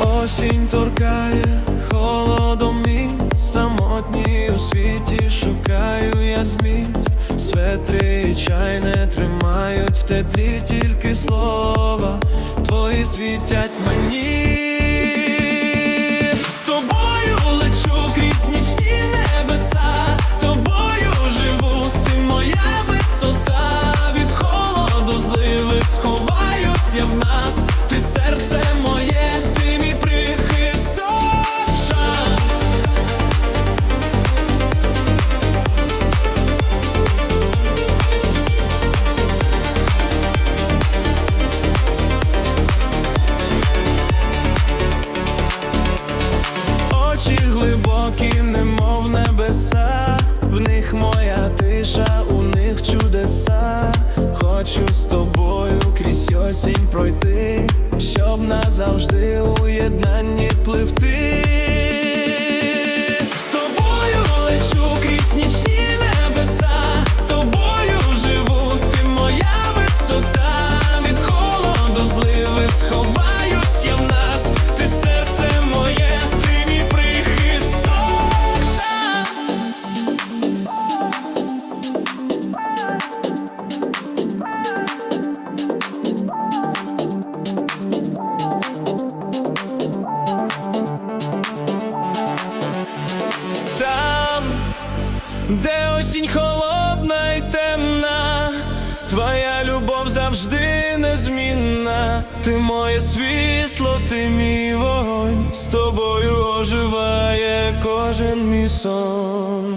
Осінь торкає холодом мій самотній у світі шукаю я зміст. Светри і чай не тримають в теплі тільки слова. Твої світять мені. Хочу з тобою крізь осінь пройти, щоб назавжди у єднанні пливти. Осінь холодна й темна, твоя любов завжди незмінна. Ти моє світло, ти мій вогонь, з тобою оживає кожен мій сон.